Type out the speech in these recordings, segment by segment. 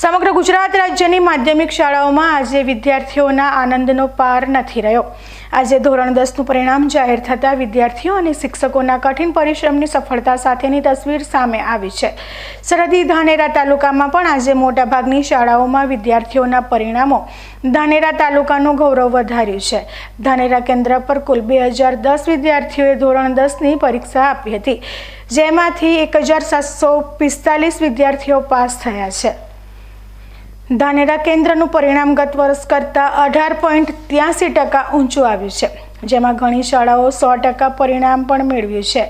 સમગ્ર ગુજરાત રાજ્યની માધ્યમિક શાળાઓમાં આજે વિદ્યાર્થીઓના આનંદનો પાર નથી રહ્યો. આજે ધોરણ દસનું પરિણામ જાહેર થતાં વિદ્યાર્થીઓ અને શિક્ષકોના કઠિન પરિશ્રમની સફળતા સાથેની તસવીર સામે આવી છે. સરહદી ધાનેરા તાલુકામાં પણ આજે મોટાભાગની શાળાઓમાં વિદ્યાર્થીઓના પરિણામો ધાનેરા તાલુકાનું ગૌરવ વધાર્યું છે. ધાનેરા કેન્દ્ર પર કુલ બે હજાર દસ વિદ્યાર્થીઓએ ધોરણ દસની પરીક્ષા આપી હતી, જેમાંથી એક હજાર સાતસો પિસ્તાલીસ વિદ્યાર્થીઓ પાસ થયા છે. ધાનેરા કેન્દ્રનું પરિણામ ગત વર્ષ કરતાં અઢાર પોઈન્ટ ત્યાસી ટકા ઊંચું આવ્યું છે, જેમાં ઘણી શાળાઓ સો ટકા પરિણામ પણ મેળવ્યું છે.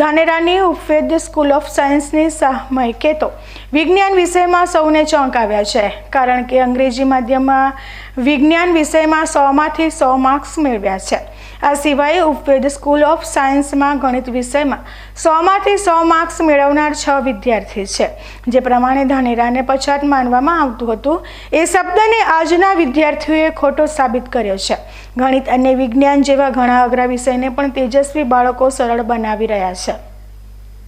ધાનેરાની ઉપવેદ સ્કૂલ ઓફ સાયન્સની સામયિકે તો વિજ્ઞાન વિષયમાં સૌને ચોંકાવ્યા છે, કારણ કે અંગ્રેજી માધ્યમમાં વિજ્ઞાન વિષયમાં સોમાંથી સો માર્ક્સ મેળવ્યા છે. આ સિવાય ઉપવેદ સ્કૂલ ઓફ સાયન્સમાં ગણિત વિષયમાં સોમાંથી સો માર્ક્સ મેળવનાર છ વિદ્યાર્થી છે. જે પ્રમાણે ધાનેરાને પછાત માનવામાં આવતું હતું. એ શબ્દને આજના વિદ્યાર્થીઓએ ખોટો સાબિત કર્યો છે. ગણિત અને વિજ્ઞાન જેવા ઘણા અઘરા વિષયને પણ તેજસ્વી બાળકો સરળ બનાવી રહ્યા છે.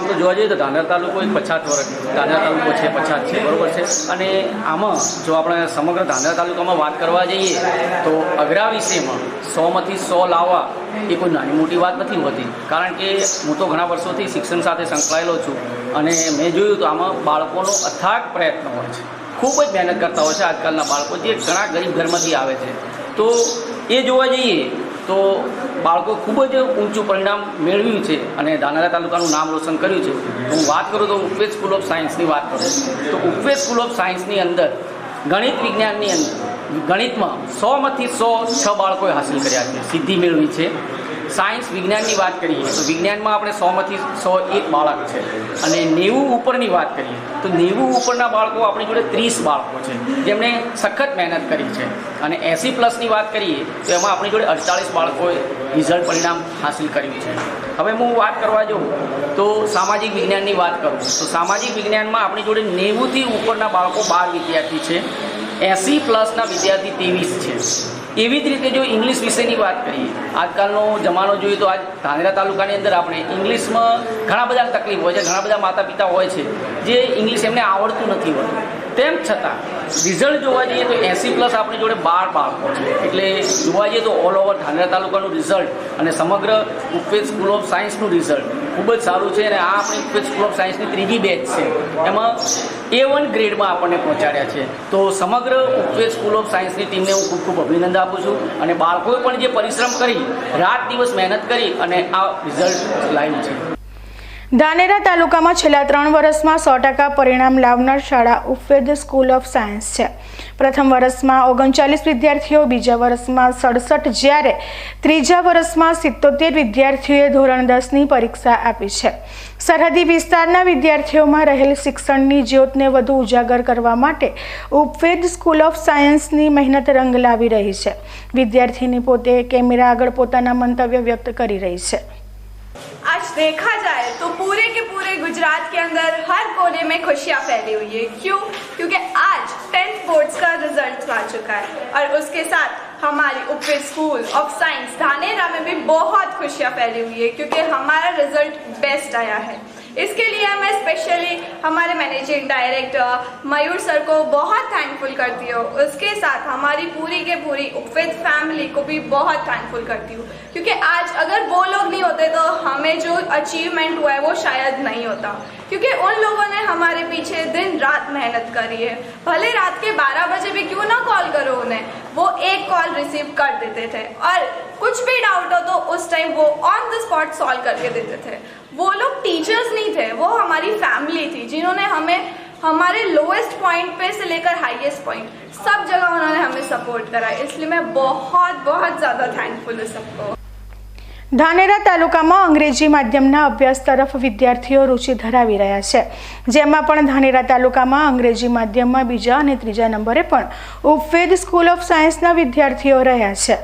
તો જોવા જઈએ તો ધાનેર તાલુકો એક પછાત વર્ગ ધાનેર તાલુકો છે, પછાત છે, બરોબર છે? અને આમાં જો આપણે સમગ્ર ધાનેર તાલુકામાં વાત કરવા જઈએ, તો અઘરા વિષયમાં સોમાંથી સો લાવવા એ કોઈ નાની મોટી વાત નથી હોતી. કારણ કે હું તો ઘણા વર્ષોથી શિક્ષણ સાથે સંકળાયેલો છું અને મેં જોયું તો આમાં બાળકોનો અથાગ પ્રયત્ન હોય છે. ખૂબ જ મહેનત કરતા હોય છે આજકાલના બાળકો, જે ઘણા ગરીબ ઘરમાંથી આવે છે. તો એ જોવા જઈએ તો બાળકો ખૂબ જ ઊંચું પરિણામ મેળવ્યું છે અને ધાનેરા તાલુકાનું નામ રોશન કર્યું છે. હું વાત કરું તો ઉપવેદ સ્કૂલ ઓફ સાયન્સની વાત કરું. તો ઉપવેદ સ્કૂલ ઓફ સાયન્સની અંદર ગણિત વિજ્ઞાનની અંદર ગણિતમાં સોમાંથી સો છ બાળકોએ હાંસલ કર્યા છે. સિદ્ધિ મેળવી છે. સાયન્સ વિજ્ઞાનની વાત કરીએ, તો વિજ્ઞાનમાં આપણે સોમાંથી સો એક બાળક છે. અને નેવું ઉપરની વાત કરીએ, તો નેવું ઉપરના બાળકો આપણી જોડે ત્રીસ બાળકો છે. જેમણે સખત મહેનત કરી છે. અને એંસી પ્લસની વાત કરીએ, તો એમાં આપણી જોડે અડતાળીસ બાળકોએ રિઝલ્ટ પરિણામ હાંસિલ કર્યું છે. હવે હું વાત કરવા જાઉં, તો સામાજિક વિજ્ઞાનની વાત કરું. તો સામાજિક વિજ્ઞાનમાં આપણી જોડે નેવુંથી ઉપરના બાળકો બાર વિદ્યાર્થી છે. એંસી પ્લસના વિદ્યાર્થી ત્રેવીસ છે. એવી જ રીતે જો ઇંગ્લિશ વિષયની વાત કરીએ, આજકાલનો જમાનો જોઈએ તો આજ ધાનેરા તાલુકાની અંદર આપણે ઇંગ્લિશમાં ઘણા બધા તકલીફ હોય છે, ઘણા બધા માતા પિતા હોય છે, જે ઇંગ્લિશ એમને આવડતું નથી હોતું. તેમ છતાં રિઝલ્ટ જોવા જઈએ તો એસી પ્લસ આપણી જોડે બાર બાળકો છે. એટલે જોવા જઈએ તો ઓલ ઓવર ધાનેરા તાલુકાનું રિઝલ્ટ અને સમગ્ર ઉપવેદ સ્કૂલ ઓફ સાયન્સનું રિઝલ્ટ ખૂબ જ સારું છે અને આ આપણી ઉપવેદ સ્કૂલ ઓફ સાયન્સની ત્રીજી બેચ છે. એમાં એ વન ગ્રેડમાં આપણને પહોંચાડ્યા છે. તો સમગ્ર ઉપવેદ સ્કૂલ ઓફ સાયન્સની ટીમને હું ખૂબ ખૂબ અભિનંદન આપું છું અને બાળકોએ પણ જે પરિશ્રમ કરી, રાત દિવસ મહેનત કરી અને આ રિઝલ્ટ લાવ્યું છે. ધાનેરા તાલુકામાં છેલ્લા ત્રણ વર્ષમાં સો ટકા પરિણામ લાવનાર શાળા ઉપવેદ સ્કૂલ ઓફ સાયન્સ છે. પ્રથમ વર્ષમાં ઓગણચાલીસ વિદ્યાર્થીઓ, બીજા વર્ષમાં સડસઠ જ્યારે ત્રીજા વર્ષમાં સિત્તોતેર વિદ્યાર્થીઓએ ધોરણ દસની પરીક્ષા આપી છે. સરહદી વિસ્તારના વિદ્યાર્થીઓમાં રહેલ શિક્ષણની જ્યોતને વધુ ઉજાગર કરવા માટે ઉપવેદ સ્કૂલ ઓફ સાયન્સની મહેનત રંગ લાવી રહી છે. વિદ્યાર્થીની પોતે કેમેરા આગળ પોતાના મંતવ્ય વ્યક્ત કરી રહી છે. देखा जाए तो पूरे के पूरे गुजरात के अंदर हर कोने में खुशियाँ फैली हुई है। क्यों? क्योंकि आज टेंथ बोर्ड्स का रिज़ल्ट आ चुका है और उसके साथ हमारी Upved school of science Dhanera में भी बहुत खुशियाँ फैली हुई है क्योंकि हमारा रिज़ल्ट बेस्ट आया है। इसके लिए मैं स्पेशली हमारे मैनेजिंग डायरेक्टर मयूर सर को बहुत थैंकफुल करती हूँ। उसके साथ हमारी पूरी के पूरी उपवेद फैमिली को भी बहुत थैंकफुल करती हूँ। क्योंकि आज अगर वो लोग होते तो हमें जो अचीवमेंट हुआ है वो शायद नहीं होता। क्योंकि उन लोगों ने हमारे पीछे दिन रात मेहनत करी है। भले रात के 12 बजे भी क्यों ना कॉल करो उन्हें। वो एक कॉल रिसीव कर देते थे। और कुछ भी डाउट हो तो उस टाइम वो ऑन द स्पॉट सॉल्व करके देते थे। वो लोग टीचर्स नहीं थे, वो हमारी फैमिली थी, जिन्होंने हमें हमारे लोएस्ट पॉइंट पे से लेकर हाईएस्ट पॉइंट सब जगह उन्होंने हमें सपोर्ट करा। इसलिए मैं बहुत बहुत ज़्यादा थैंकफुल हूँ सबको। ધાનેરા તાલુકામાં અંગ્રેજી માધ્યમના અભ્યાસ તરફ વિદ્યાર્થીઓ રુચિ ધરાવી રહ્યા છે. જેમાં પણ ધાનેરા તાલુકામાં અંગ્રેજી માધ્યમમાં બીજા અને ત્રીજા નંબરે પણ ઉપવેદ સ્કૂલ ઓફ સાયન્સના વિદ્યાર્થીઓ રહ્યા છે.